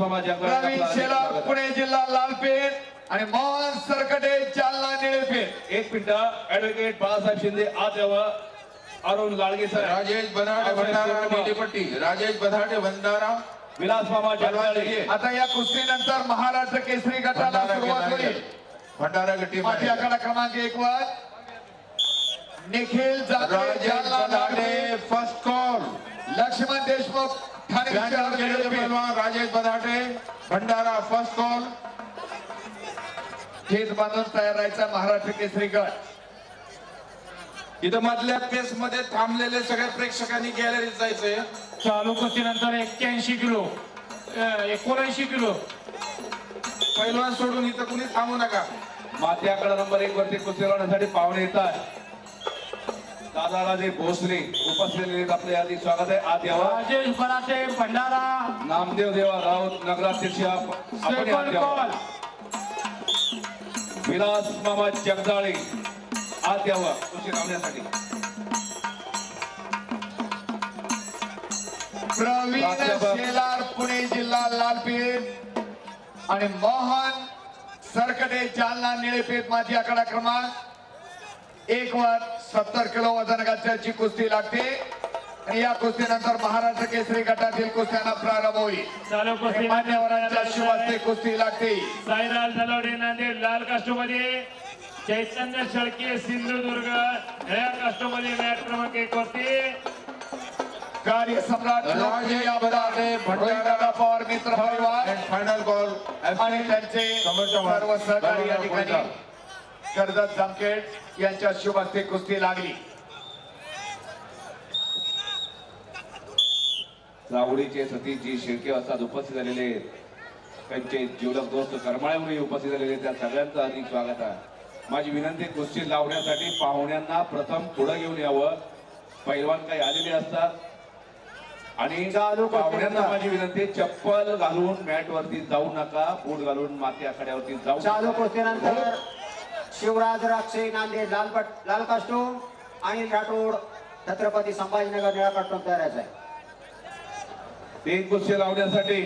प्रवीण शेलार. पुणे जिल्हा लालपेठ आणि मोहन सरकटे जालना निळेपेठ. एक मिनिट ऍडव्होकेट बाळासाहेब शिंदे यावं अरुण गाडगे सर राजेश बधाडे भंडारा नीलीपट्टी राजेश बधाडे भंडारा. विलास मामा जगदाळे आता या कुस्तीनंतर महाराष्ट्र केसरी गटाला भंडारा सुरुवात होईल. भंडारा की टीम माथी आखाडा क्रमांक एक वर. निखिल जाधव राजेश जालना फर्स्ट कॉल लक्ष्मण देशमुख पहलवान राजेश बधाडे भंडारा फर्स्ट कॉल खेच बांधून तयार राहायचा महाराष्ट्र केसरी गट इथं मधल्या पेस मध्ये थांबलेले सगळ्या प्रेक्षकांनी गॅलरीत जायचंय. चालू कुस्तीनंतर एक्क्याऐंशी किलो एकोणऐंशी किलो. पैलवान सोडून इथं कुणी थांबू नका. माथी आकडा नंबर एक वरती कुस्ती लढवण्यासाठी पाहुणे येतात दादाराजे भोसले उपस्थित. आपले यादी स्वागत आहे. आत यावं. राजेश बराटे भंडारा. नामदेव देवा राऊत नगराध्यक्ष आप- आपण आत यावं. विलास मामा जगदाळे आत यावं. कुस्ती लावण्यासाठी प्रवीण. शेलार पुणे जिल्हा लालपेठ आणि मोहन सरकटे जालना निळेपेठ माझी आकडा क्रमांक. एक वर सत्तर किलो वजन गटाची कुस्ती लागते. आणि या कुस्तीनंतर महाराष्ट्र केसरी गटातील कुस्त्यांना प्रारंभ होईल. चालू कुस्ती मान्यवरांच्या शिवास्ते कुस्ती लागते. साईराज नलवडे नांदेड लाल कास्टोमध्ये चैतन्य शेळके सिंधुदुर्ग निळ्या कास्टोमध्ये मॅट क्रमांक एक वरती. कार्य सम्राट भंडारा. पवार मित्र परिवार. फायनल कॉल आणि त्यांचे सर्व सहकारी या बोलतात. कर्जत जामखेड यांच्या शुभ हस्ते कुस्ती लागली. राहुडीचे सतीशजी शिर्के असतात उपस्थित झालेले आहेत. त्यांचे जीवलक दोस्त करमाळ्यामुळे उपस्थित झालेले त्या सगळ्यांचं अधिक स्वागत आहे. माझी विनंती कुस्ती लावण्यासाठी पाहुण्यांना प्रथम पुढे घेऊन यावं. पैलवान काही आलेले असतात. आणि पाहुण्यांना माझी विनंती चप्पल घालून मॅट वरती जाऊ नका. बूट घालून माती आखाड्यावरती जाऊ चालू नका. कुस्तीनंतर शिवराज राक्षे नांदेड लालपट लाल कास्टूम अनिल राठोड छत्रपती संभाजीनगर निळा कास्टूम तयारायचा आहे. तीन कुस्ती लावण्यासाठी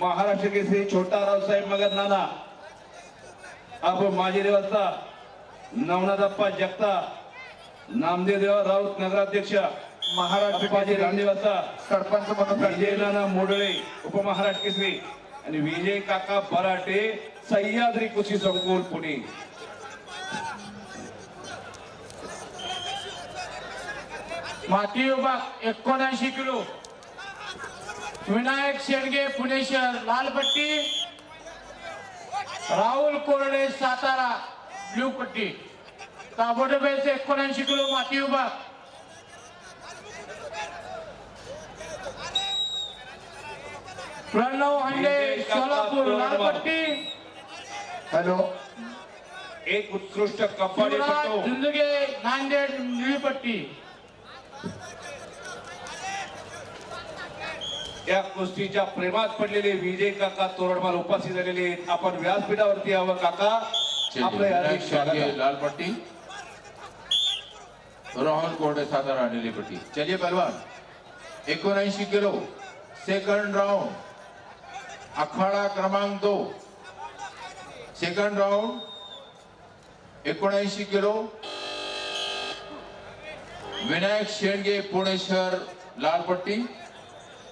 महाराष्ट्र केसरी छोटा रावसाहेब मगर नाना आपण माझी व्यवस्था नवनाथप्पा जगता नामदेव देवा राऊत नगराध्यक्ष महाराष्ट्र रामदेवाचा सरपंच म्हणून विजय नाना मोडळे उपमहाराष्ट्र केसरी आणि विजय काका बराटे सह्याद्री कुस्ती संकुल पुणे. माती विभाग एकोणऐंशी किलो. विनायक शेडगे पुणे शहर लालपट्टी. राहुल कोरडे सातारा ब्ल्यू पट्टी. ताबोडोबेचे एकोणऐंशी किलो माती विभाग प्रणव हांडे सोलापूर लालपट्टी. हॅलो. एक उत्कृष्ट झुंजगे नांदेड निळीपट्टी या कुस्तीच्या प्रेमात पडलेले विजय काका तोरडमाल उपस्थित झालेले. आपण व्यासपीठावरती यावं काका. आपलं हार्दिक स्वागत आहे. लाल पट्टी. रोहन चलिए पहलवान एकोणऐंशी किलो. सेकंड राउंड अखाडा क्रमांक दो. सेकंड राउंड एकोणऐंशी किलो. विनायक शेंडगे पुणे शहर लाल पट्टी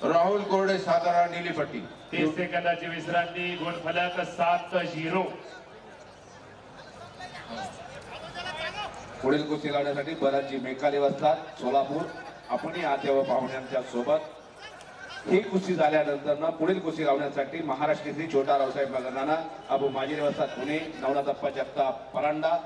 राहुल कोरडे सातारा नीली पट्टी तीस सेकंदाची विश्रांती गुणफलक सात झिरो. पुढील कुस्ती लावण्यासाठी बराचजी मेकाले असतात सोलापूर. आपणही आत यावं पाहुण्यांच्या सोबत. ही कुस्ती झाल्यानंतर ना पुढील कुस्ती लावण्यासाठी महाराष्ट्र केसरी छोटा रावसाहेब मगनाना अबू माजी असतात पुणे नवनाथप्पा जगताप परांडा.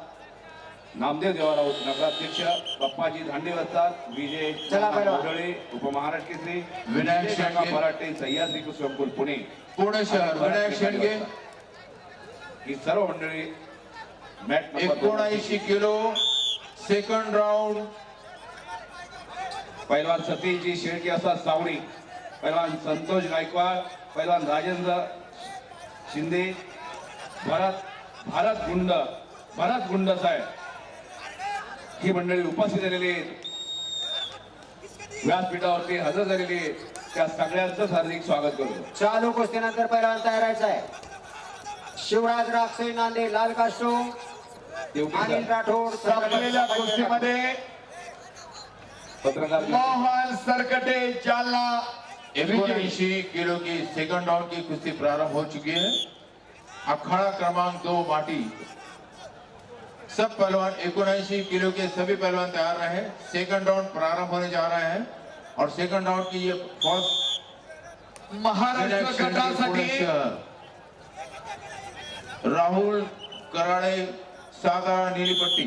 नामदेव देवाराव नगराध्यक्ष बाप्पाजी धांडे असतात विजय चला पहिलवान. मोडळे उपमहाराष्ट्र केसरी विनायक शेंडगे. पराटे सह्याद्री कुस्ती पुणे पुणे शहर विनायक शेंडगे ही सर्व मंडळी मॅट एकोणऐंशी किलो सेकंड राउंड पैलवान सतीशजी शेळके असतात सावळी पैलवान संतोष गायकवाड पैलवान राजेंद्र शिंदे भरत भारत गुंड भरत गुंड साहेब ही मंडळी उपस्थित झालेली आहेत. व्यासपीठावरती हजर झालेली आहेत. त्या सगळ्यांचं हार्दिक स्वागत करतो. चालू कुस्तीनंतर पहिलवान तयार व्हायचा आहे शिवराज राक्षे नांदे लाल देवटी अनिल राठोड संपलेल्या कुस्तीमध्ये पत्रकार मोहन सरकटे जालना. एकोणऐंशी किलो की सेकंड राउंड की कुश्ती प्रारंभ हो चुकी है अखाड़ा क्रमांक दो माटी. सब पहलवान एकोणऐंशी किलो के सभी पहलवान तैयार रहे। सेकंड राउंड प्रारंभ होने जा रहे हैं और सेकंड राउंड की ये फ़र्स्ट महाराष्ट्र राहुल कराड़े सातारा नीली पट्टी।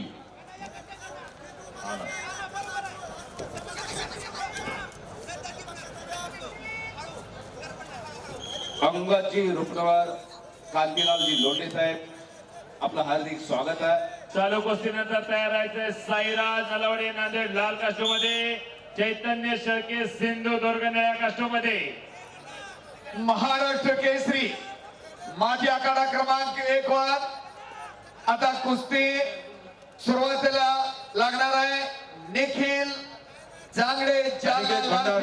अंगदजी रुपनवर कांतीलालजी लोंढे साहेब आपलं हार्दिक स्वागत आहे चालू कुस्तीनंतर तयार व्हायचंय साईराज नलवडे नांदेड लाल कास्टोमध्ये चैतन्य शेळके सिंधुदुर्ग निळ्या कास्टोमध्ये महाराष्ट्र केसरी माजी आखाडा क्रमांक एक वर. आता कुस्ती सुरुवातीला लागणार आहे. निखिल जांगडे जालना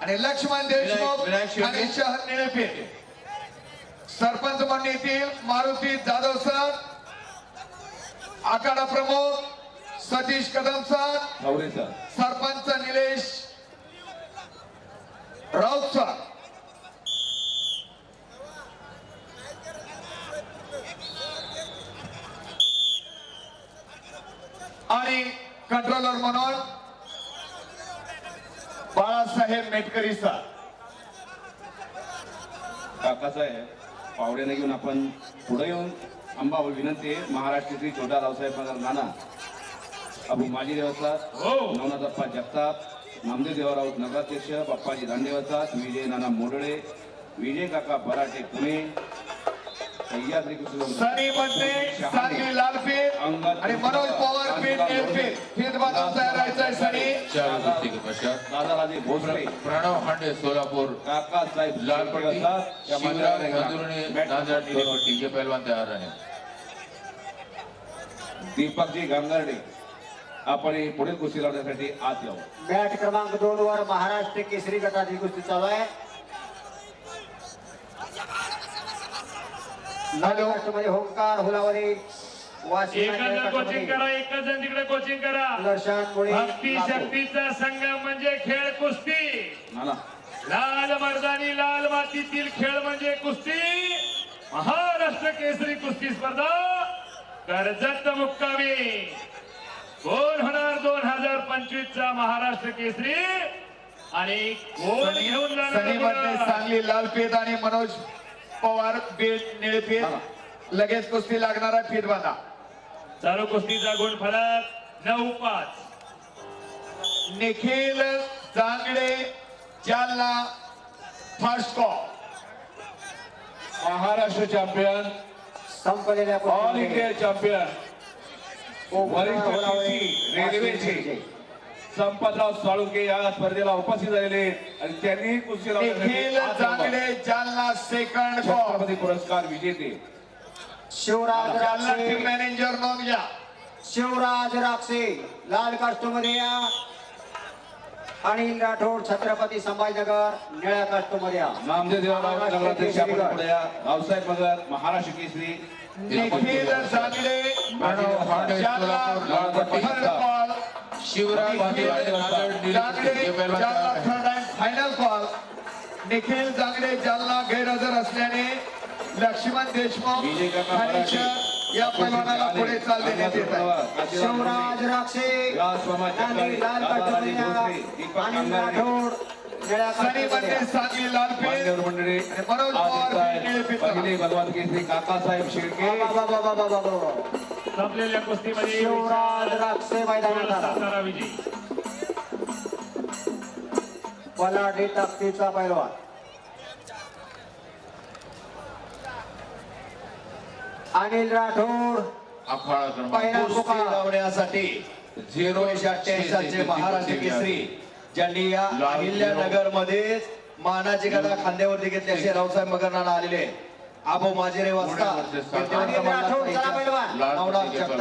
आणि लक्ष्मण देशमुख. आणि शहर निळेपीर. सरपंच म्हणून येथील मारुती जाधव सर आखाडा प्रमुख सतीश कदम सर सरपंच निलेश राऊत सर. आणि कंट्रोलर म्हणून बाळासाहेब मेटकरी सर. काकाचा आहे पावड्याने घेऊन आपण पुढे येऊन अंबा विनंती आहे महाराष्ट्रातील छोटा रावसाहेब नगर नाना अबू माजी देवस्थान हो. नवनाथप्पा जगताप नामदेव देवराव नगराध्यक्ष बाप्पाजी दांडेवसात विजय नाना मोडळे विजय काका बराटे पुणे सह्याद्री कुसुम आणि मनोज पवार बाजून तयार राहायचंय सनी प्रणव हांडे सोलापुर. काका साहेब शिवराज पहलवान तैयार रहे दीपकजी गांगर्डे आपण पुढील कुस्ती लावण्यासाठी आत यावं मॅट क्रमांक दोन वर महाराष्ट्र केसरी गटाची कुस्ती चालू आहे. लाल कास्टमध्ये होमकार हुलावरी एकच जण कोचिंग करा एकच जण तिकडे कोचिंग करा. भक्ती. शक्तीचा संगम म्हणजे खेळ कुस्ती. लाल मर्दानी लाल मातीतील खेळ म्हणजे कुस्ती. महाराष्ट्र केसरी कुस्ती स्पर्धा. कर्जत मुक्कामी. कोण होणार दोन हजार पंचवीस चा महाराष्ट्र केसरी. आणि कोण घेऊन सांगली लालपीठ आणि मनोज पवार बीड निळपीठ लगेच कुस्ती लागणार आहे फिर बांधा चालू कुस्तीचा गुण फलक नऊ पाच. Nikhil Jangde Jalna first call Maharashtra champion संपलेल्या ऑल इंडिया चॅम्पियन वरिष्ठ रेल्वेचे. संपतराव साळुंके या स्पर्धेला उपस्थित झालेले आणि त्यांनी कुस्ती. जांगडे जालना सेकंड छत्रपती पुरस्कार विजेते. शिवराज राक्षे. मॅनेजर नोंद घ्या. शिवराज राक्षे लाल कास्टोमध्ये या अनिल राठोड छत्रपती संभाजीनगर निळ्या कास्टोमध्ये या नामदेव देवराव नगराध्यक्ष आपण पुढे या. Raosaheb Magar Maharashtra Kesari. Nikhil Jalna call Shivraj final call Nikhil Jangde Jalna गैरहजर असल्याने लक्ष्मण देशमुख या पैलवानाला पुढे चाल देण्यात येत आहे शिवराज राक्षे आणि लाल. राठोड आणि काकासाहेब शेळके. संपलेल्या कुस्तीमध्ये शिवराज राक्षे मैदानात आला. सातारा विजय. पलाडी ताकदीचा पैलवान. अनिल राठोड. क्रमांक कुस्ती लावण्यासाठी झिरो एकोणीसशे महाराष्ट्र केसरी. ज्यांनी या लाल अहिल्यानगरमध्ये मानाची गदा खांद्यावरती घेतली असे रावसाहेब मगरनाला आलेले आबो माजिरे वाजता अनिल राठोड चला पैलवान. लाल नवनाथ जगताप.